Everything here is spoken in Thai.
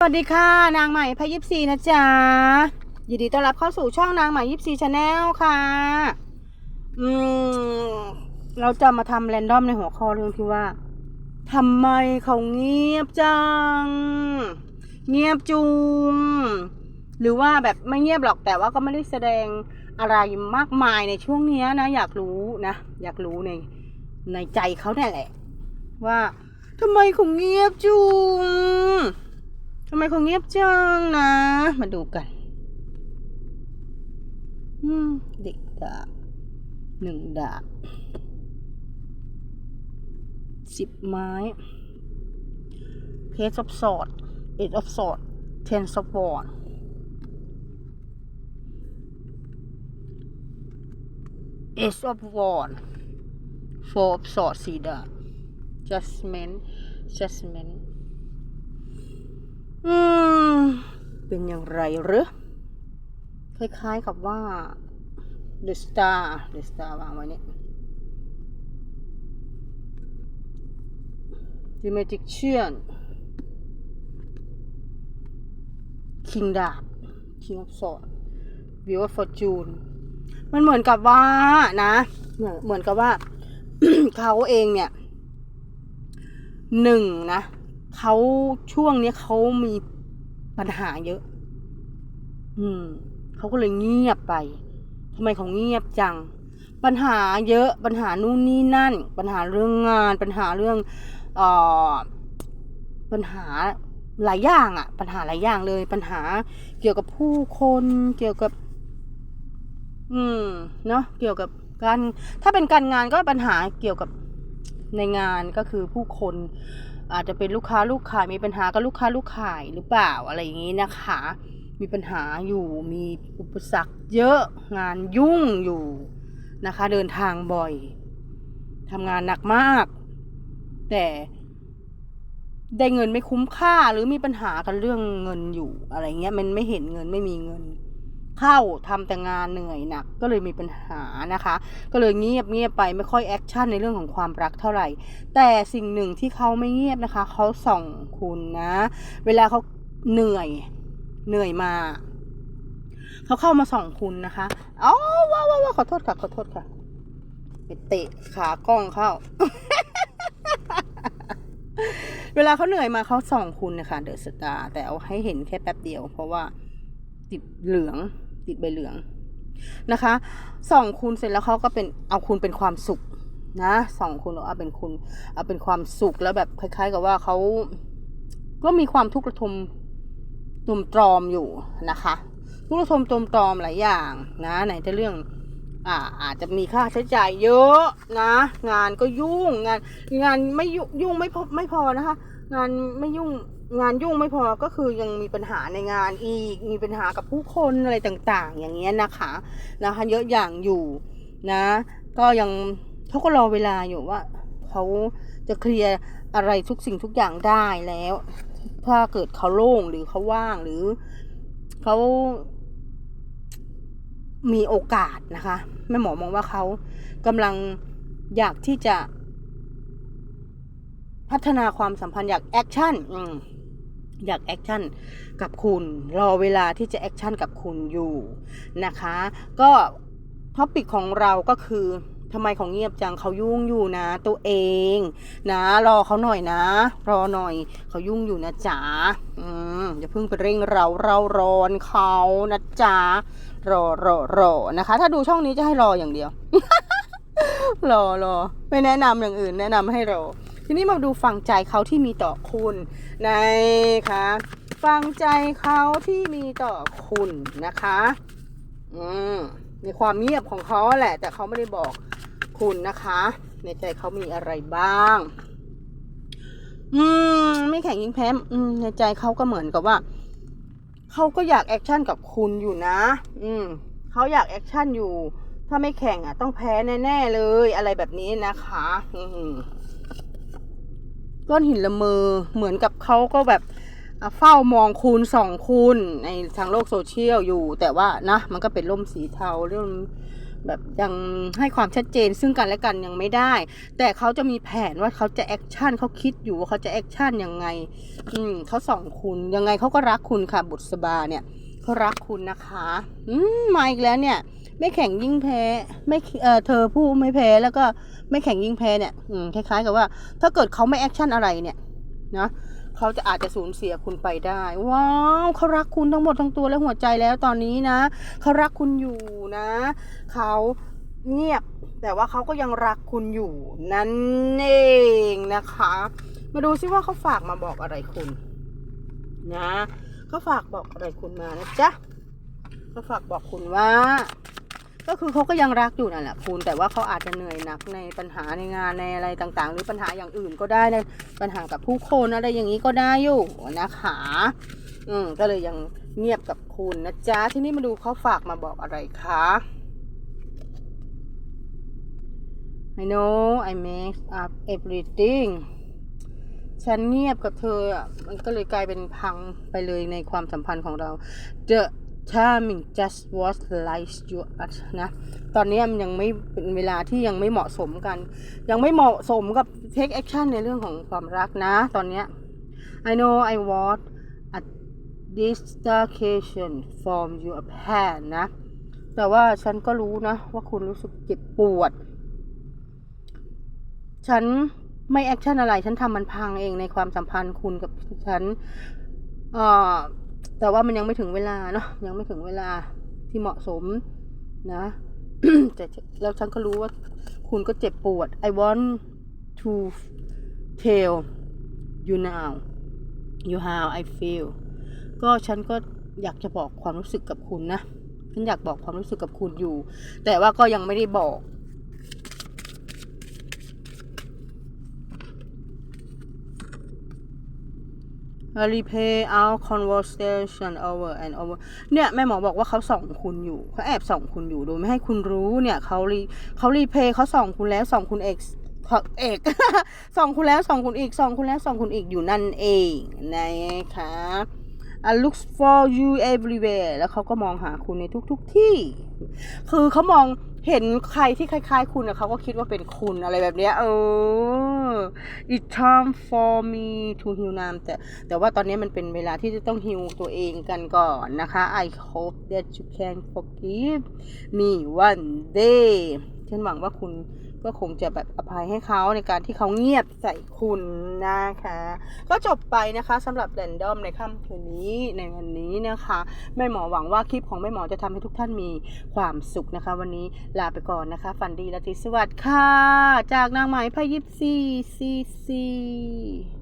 สวัสดีค่ะนางใหม่พยิบซีนะจ๊ะยินดีต้อนรับเข้าสู่ช่องนางใหม่ยิบซีชาแนลค่ะ อืม เราจะมาทำแรนดอมในหัวข้อเรื่องที่ว่าทำไมเขาเงียบจัง เงียบจุงหรือว่าแบบไม่เงียบหรอกแต่ว่าก็ไม่ได้แสดงอะไรมากมายในช่วงนี้นะ อยากรู้นะ อยากรู้ในในใจเขาเนี่ยแหละ ว่าทำไมเขาเงียบจุง คงเงียบจังนะ มาดูกันเด็กดาบหนึ่งดาบสิบไม้เพจออฟสอดเอ็ดออฟสอดเทนสปอร์ตเอสออฟวอร์ดโฟร์ออฟสอดสี่ดาบจัสเมนจัสเมน เป็นอย่างไรหรือ คล้ายๆกับว่า The Star The Star วางไว้เนี่ย The Magician King ดาบ King of Swords Wheel of Fortune มันเหมือนกับว่านะเหมือนเหมือนกับว่า เขาเองเนี่ยหนึ่งนะเขาช่วงเนี้ยเขามี ปัญหาเยอะ อืม เขาก็เลยเงียบไปทำไมเขาเงียบจัง ปัญหาเยอะ ปัญหานู่นนี่นั่น ปัญหาเรื่องงาน ปัญหาเรื่องเอ่อปัญหาหลายอย่างอะปัญหาหลายอย่างเลย ปัญหาเกี่ยวกับผู้คนเกี่ยวกับ อืมเนาะเกี่ยวกับการถ้าเป็นการงานก็ปัญหาเกี่ยวกับในงานก็คือผู้คน อาจจะเป็นลูกค้าลูกขายมีปัญหากับลูกค้าลูกขายหรือเปล่าอะไรอย่างนี้นะคะ มีปัญหาอยู่มีอุปสรรคเยอะงานยุ่งอยู่นะคะ เดินทางบ่อยทำงานหนักมาก แต่ได้เงินไม่คุ้มค่าหรือมีปัญหากันเรื่องเงินอยู่อะไรเงี้ยมันไม่เห็นเงินไม่มีเงิน เข้าทำแต่งานเหนื่อยหนักก็เลยมีปัญหานะคะ ก็เลยเงียบเงียบไปไม่ค่อยแอคชั่นในเรื่องของความรักเท่าไหร่ แต่สิ่งหนึ่งที่เขาไม่เงียบนะคะเขาส่องคุณนะ เวลาเขาเหนื่อยเหนื่อยมาเขาเข้ามาส่องคุณนะคะอ๋อว้าวว้าวขอโทษค่ะขอโทษค่ะไปเตะขากล้องเข้า เวลาเขาเหนื่อยมาเขาส่องคุณนะคะเดอะสตาร์แต่เอาให้เห็นแค่แป๊บเดียว เพราะว่าติดเหลือง ติดใบเหลืองนะคะสองคุณเสร็จแล้วเขาก็เป็นเอาคุณเป็นความสุขนะสองคุณเอาเป็นคุณเอาเป็นความสุขแล้วแบบคล้าย ๆ กับว่าเขาก็มีความทุกข์ระทมตุมตรอมอยู่นะคะทุกข์ระทมตุมตรอมหลายอย่างนะไหนจะเรื่องอ่าอาจจะมีค่าใช้จ่ายเยอะนะ งานก็ยุ่งงานงานไม่ยุ่งไม่พอไม่พอนะคะ งานไม่ยุ่ง งานยุ่งไม่พอก็คือยังมีปัญหาในงานอีก มีปัญหากับผู้คนอะไรต่างๆ อย่างเงี้ยนะคะนะคะเยอะอย่างอยู่นะ ก็ยังเขาก็รอเวลาอยู่ว่าเขาจะเคลียร์อะไรทุกสิ่งทุกอย่างได้แล้ว ถ้าเกิดเขาโล่งหรือเขาว่างหรือเขามีโอกาสนะคะแม่หมอมองว่าเขากำลังอยากที่จะพัฒนาความสัมพันธ์อยากแอคชั่น อยากแอคชั่นกับคุณ รอเวลาที่จะแอคชั่นกับคุณอยู่นะคะ ก็ท็อปิกของเราก็คือทำไมของเงียบจังเขายุ่งอยู่นะ ตัวเองนะ รอเขาหน่อยนะ รอหน่อยเขายุ่งอยู่นะจ๊ะอืมอย่าเพิ่งไปเร่งเราเรารอนเขานะจ๊ะรอรอรอนะคะ ถ้าดูช่องนี้จะให้รออย่างเดียว รอรอไม่แนะนำอย่างอื่น แนะนำให้รอ ทีนี้มาดูฟังใจเขาที่มีต่อคุณนะคะฟังใจเขาที่มีต่อคุณนะคะ อืมในความเงียบของเขาแหละ แต่เขาไม่ได้บอกคุณนะคะ ในใจเขามีอะไรบ้าง อืม ไม่แข่งยิงแพ้อืม ในใจเขาก็เหมือนกับว่าเขาก็อยากแอคชั่นกับคุณอยู่นะ อืมเขาอยากแอคชั่นอยู่ ถ้าไม่แข่งอะ ต้องแพ้แน่ ๆ เลย อะไรแบบนี้นะคะ อืม ก้อนหินละเมอเหมือนกับเขาก็แบบเฝ้ามองคุณสองคุณในทางโลกโซเชียลอยู่ แต่ว่านะมันก็เป็นร่มสีเทาเรื่องแบบยังให้ความชัดเจนซึ่งกันและกันยังไม่ได้ แต่เขาจะมีแผนว่าเขาจะแอคชั่นเขาคิดอยู่ว่าเขาจะแอคชั่นยังไง อืมเขาส่องคุณยังไงเขาก็รักคุณค่ะบุษบาเนี่ยเขารักคุณนะคะ อืมมาอีกแล้วเนี่ย ไม่แข่งยิ่งแพ้ ไม่เออเธอผู้ไม่แพ้แล้วก็ไม่แข่งยิ่งแพ้เนี่ยอืมคล้ายๆกับว่า ถ้าเกิดเขาไม่แอคชั่นอะไรเนี่ยนะเขาจะอาจจะสูญเสียคุณไปได้ ว้าวเขารักคุณทั้งหมดทั้งตัวและหัวใจแล้วตอนนี้นะเขารักคุณอยู่นะเขาเงียบแต่ว่าเขาก็ยังรักคุณอยู่นั่นเองนะคะ มาดูซิว่าเขาฝากมาบอกอะไรคุณ นะเขาฝากบอกอะไรคุณมานะจ๊ะเขาฝากบอกคุณว่า ก็คือเขาก็ยังรักอยู่นั่นแหละคุณแต่ว่าเขาอาจจะเหนื่อยหนักในปัญหาในงานในอะไรต่างๆ หรือปัญหาอย่างอื่นก็ได้ในปัญหากับผู้คนอะไรอย่างนี้ก็ได้อยู่นะคะอืมก็เลยยังเงียบกับคุณนะจ๊ะทีนี้มาดูเขาฝากมาบอกอะไรคะ I know I mess up everything ฉันเงียบกับเธออะมันก็เลยกลายเป็นพังไปเลยในความสัมพันธ์ของเรา The timing just was like you at นะ ตอนนี้มันยังไม่เป็นเวลาที่ยังไม่เหมาะสมกัน ยังไม่เหมาะสมกับ take action ในเรื่องของความรักนะ ตอนนี้ I know I want a distraction from your pain นะ แต่ว่าฉันก็รู้นะ ว่าคุณรู้สึกเจ็บปวด ฉันไม่แอคชั่นอะไร ฉันทำมันพังเองในความสัมพันธ์คุณกับฉัน เอ่อ แต่ว่ามันยังไม่ถึงเวลาเนาะยังไม่ถึงเวลาที่เหมาะสมนะแต่แล้วฉันก็รู้ว่าคุณก็เจ็บปวด I want to tell you now you how I feel ก็ฉันก็อยากจะบอกความรู้สึกกับคุณนะ ฉันอยากบอกความรู้สึกกับคุณอยู่ แต่ว่าก็ยังไม่ได้บอก replay our conversation over and over เนี่ยแม่หมอบอกว่าเขาส่องคุณอยู่เขาแอบส่องคุณอยู่โดยไม่ให้คุณรู้เนี่ยเขารีเขารีเพย์เขาส่องคุณแล้วส่องคุณเอกเขาเอกส่องคุณแล้วส่องคุณอีกส่องคุณแล้วส่องคุณอีกอยู่นั่นเองนะคะ I look for you everywhere แล้วเขาก็มองหาคุณในทุกๆทที่ คือเขามอง เห็นใครที่คล้าย ๆ คุณนะเขาก็คิดว่าเป็นคุณอะไรแบบเนี้ยเออ it time for me to heal now แต่แต่ว่าตอนนี้มันเป็นเวลาที่จะต้องฮิวตัวเองกันก่อนนะคะ I hope that you can forgive me one day ฉันหวังว่าคุณก็คงจะแบบอภัยให้เขาในการที่เขาเงียบใส่คุณนะคะ ก็จบไปนะคะสำหรับแรนดอมในค่ำคืนนี้ในวันนี้นะคะแม่หมอหวังว่าคลิปของแม่หมอจะทำให้ทุกท่านมีความสุขนะคะ วันนี้ลาไปก่อนนะคะ ฝันดีและทิสวัสดิ์ค่ะ จากนางไหมพายิปซีซีซี